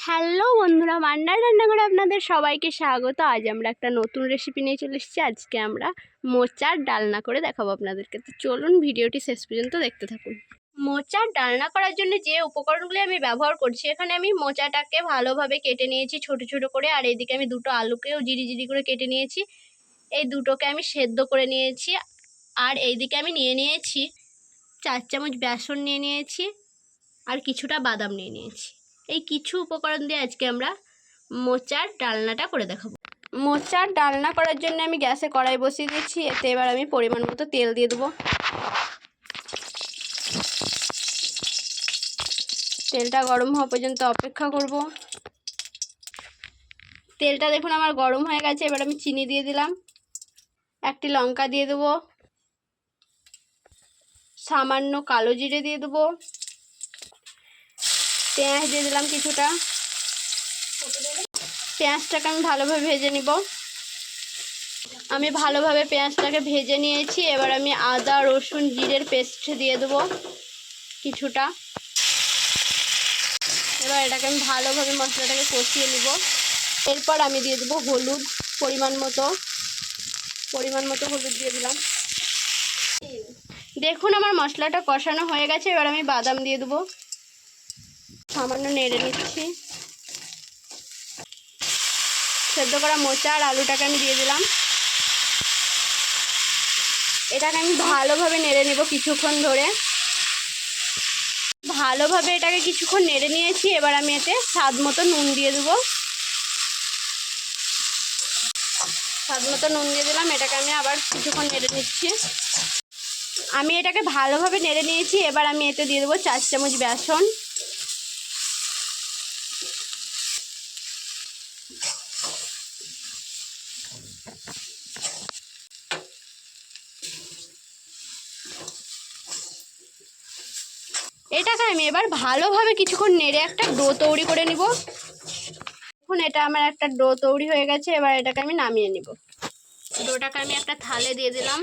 Hello বন্ধুরা মান্নার রান্না করে আপনাদের সবাইকে স্বাগত। আজ আমরা একটা নতুন রেসিপি নিয়ে চলে এসেছি। আজকে আমরা মোচার ডালনা করে দেখাবো আপনাদেরকে। তো চলুন ভিডিওটি শেষ পর্যন্ত দেখতে থাকুন। মোচার ডালনা করার জন্য যে উপকরণগুলি আমি ব্যবহার করছি, এখানে আমি মোচাটাকে ভালোভাবে কেটে নিয়েছি ছোট ছোট করে। আর এইদিকে আমি দুটো আলুকেও জিরি জিরি করে কেটে নিয়েছি। এই দুটোকে আমি সেদ্ধ করে নিয়েছি। আর এইদিকে আমি নিয়ে নিয়েছি চার চামচ বেসন নিয়ে নিয়েছি। আর কিছুটা বাদাম নিয়ে নিয়েছি। এই কিছু উপকরণ দিয়ে আজকে আমরা মোচার ডালনাটা করে দেখাবো। মোচার ডালনা করার জন্য আমি গ্যাসে কড়াই বসিয়ে দিয়েছি, এতে এবার আমি পরিমাণ মতো তেল দিয়ে দেবো। তেলটা গরম হওয়া পর্যন্ত অপেক্ষা করব। তেলটা দেখুন আমার গরম হয়ে গেছে, এবার আমি চিনি দিয়ে দিলাম। একটি লঙ্কা দিয়ে দেবো। সামান্য কালো জিরে দিয়ে দেবো। পেঁয়াজ দিয়ে দিলাম কিছুটা। পেঁয়াজটাকে আমি ভালোভাবে ভেজে নিব। আমি ভালোভাবে পেঁয়াজটাকে ভেজে নিয়েছি। এবার আমি আদা, রসুন, জিরের পেস্ট দিয়ে দেবো কিছুটা। এবার এটাকে আমি ভালোভাবে মশলাটাকে কষিয়ে নিব। এরপর আমি দিয়ে দেবো হলুদ পরিমাণ মতো। পরিমাণ মতো হলুদ দিয়ে দিলাম। দেখুন আমার মশলাটা কষানো হয়ে গেছে। এবার আমি বাদাম দিয়ে দেবো। সামান্য নেড়ে নিচ্ছি। সেদ্ধ করা মোচা আর আলুটাকে আমি দিয়ে দিলাম। এটাকে আমি ভালোভাবে নেড়ে নেব কিছুক্ষণ ধরে। ভালোভাবে এটাকে কিছুক্ষণ নেড়ে নিয়েছি, এবার আমি এতে স্বাদ মতো নুন দিয়ে দেবো। স্বাদ মতো নুন দিয়ে দিলাম, এটাকে আমি আবার কিছুক্ষণ নেড়ে নিচ্ছি। আমি এটাকে ভালোভাবে নেড়ে নিয়েছি, এবার আমি এতে দিয়ে দেবো চার চামচ বেসন। এটাকে আমি এবার ভালোভাবে কিছুক্ষণ নেড়ে একটা ডো তৈরি করে নিব। এখন এটা আমার একটা ডো তৈরি হয়ে গেছে, এবার এটাকে আমি নামিয়ে নিব। ডোটাকে আমি একটা থালে দিয়ে দিলাম।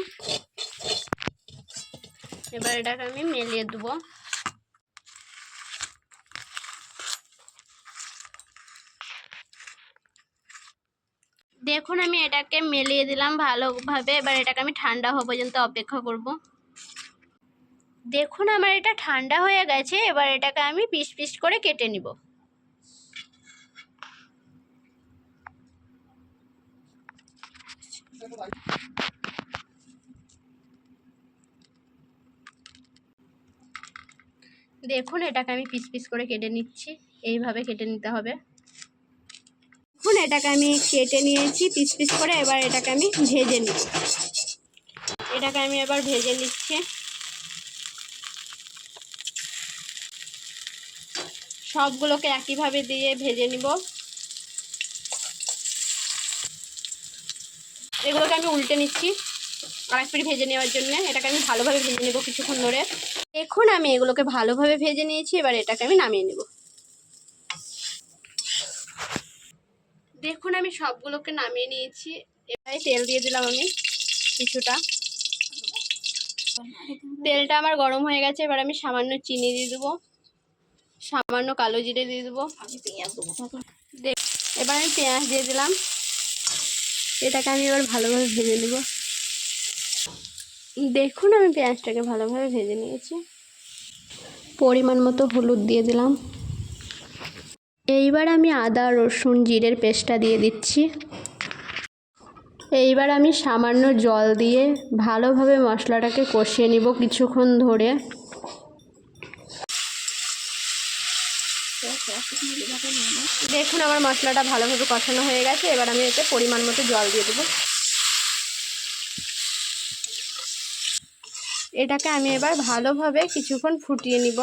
এবার এটাকে আমি মেলিয়ে দেবো। দেখুন, আমি এটাকে মেলিয়ে দিলাম ভালোভাবে। এবার এটাকে আমি ঠান্ডা হওয়া পর্যন্ত অপেক্ষা করব। দেখুন আমার এটা ঠান্ডা হয়ে গেছে, এবার এটাকে আমি পিস পিস করে কেটে নিব। দেখুন এটাকে আমি পিস পিস করে কেটে নিচ্ছি, এইভাবে কেটে নিতে হবে। দেখুন এটাকে আমি কেটে নিয়েছি পিস পিস করে, এবার এটাকে আমি ভেজে নিচ্ছি এটাকে আমি এবার ভেজে নিচ্ছি। সবগুলোকে একইভাবে দিয়ে ভেজে নিব। এগুলোকে আমি উল্টে নিচ্ছি আর এক ভেজে নেওয়ার জন্য। এটাকে আমি ভালোভাবে ভেজে নেব কিছুক্ষণ ধরে। এখন আমি এগুলোকে ভালোভাবে ভেজে নিয়েছি, এবার এটাকে আমি নামিয়ে নেব। দেখুন, আমি সবগুলোকে নামিয়ে নিয়েছি। এবারে তেল দিয়ে দিলাম আমি কিছুটা। তেলটা আমার গরম হয়ে গেছে, এবার আমি সামান্য চিনি দিয়ে দেবো। সামান্য কালো জিরে দিয়ে দেবো। এবার আমি পেঁয়াজ দিয়ে দিলাম। এটাকে আমি এবার ভালোভাবে ভেজে নেব। দেখুন আমি পেঁয়াজটাকে ভালোভাবে ভেজে নিয়েছি। পরিমাণ মতো হলুদ দিয়ে দিলাম। এইবার আমি আদা রসুন জিরের পেস্টটা দিয়ে দিচ্ছি। এইবার আমি সামান্য জল দিয়ে ভালোভাবে মশলাটাকে কষিয়ে নিব কিছুক্ষণ ধরে। দেখুন, আমার মশলাটা ভালোভাবে কষানো হয়ে গেছে। এবার আমি এতে পরিমাণ মতো জল দিয়ে দেবো। এটাকে আমি এবার ভালোভাবে কিছুক্ষণ ফুটিয়ে নিব।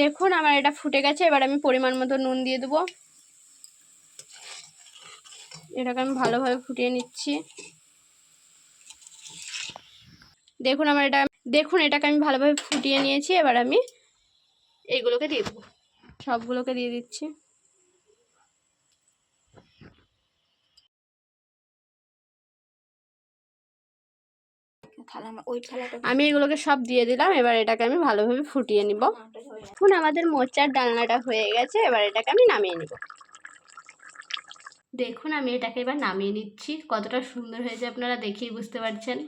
দেখুন, আমার এটা ফুটে গেছে। এবার আমি পরিমাণ মতো নুন দিয়ে দেবো। এটাকে আমি ভালোভাবে ফুটিয়ে নিচ্ছি। দেখুন, আমার এটা দেখুন, এটাকে আমি ভালোভাবে ফুটিয়ে নিয়েছি। এবার আমি এইগুলোকে দিয়ে দেবো। সবগুলোকে দিয়ে দিচ্ছি। আমি এগুলোকে সব দিয়ে দিলাম এবার এটাকে আমি ভালোভাবে ফুটিয়ে নিব। না। এখন আমাদের মোচার ডালনাটা হয়ে গেছে এবার এটাকে আমি নামিয়ে নিব। দেখুন আমি এটাকে এবার নামিয়ে নিচ্ছি। কতটা সুন্দর হয়েছে আপনারা দেখেই বুঝতে পারছেন।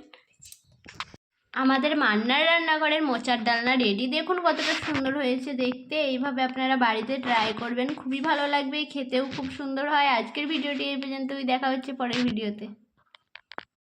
আমাদের মান্নার রান্নাঘরের মোচার ডালনা রেডি দেখুন কতটা সুন্দর হয়েছে দেখতে। এইভাবে আপনারা বাড়িতে ট্রাই করবেন। খুবই ভালো লাগবে, খেতেও খুব সুন্দর হয়। আজকের ভিডিওটি এই পর্যন্তই। দেখা হচ্ছে পরের ভিডিওতে।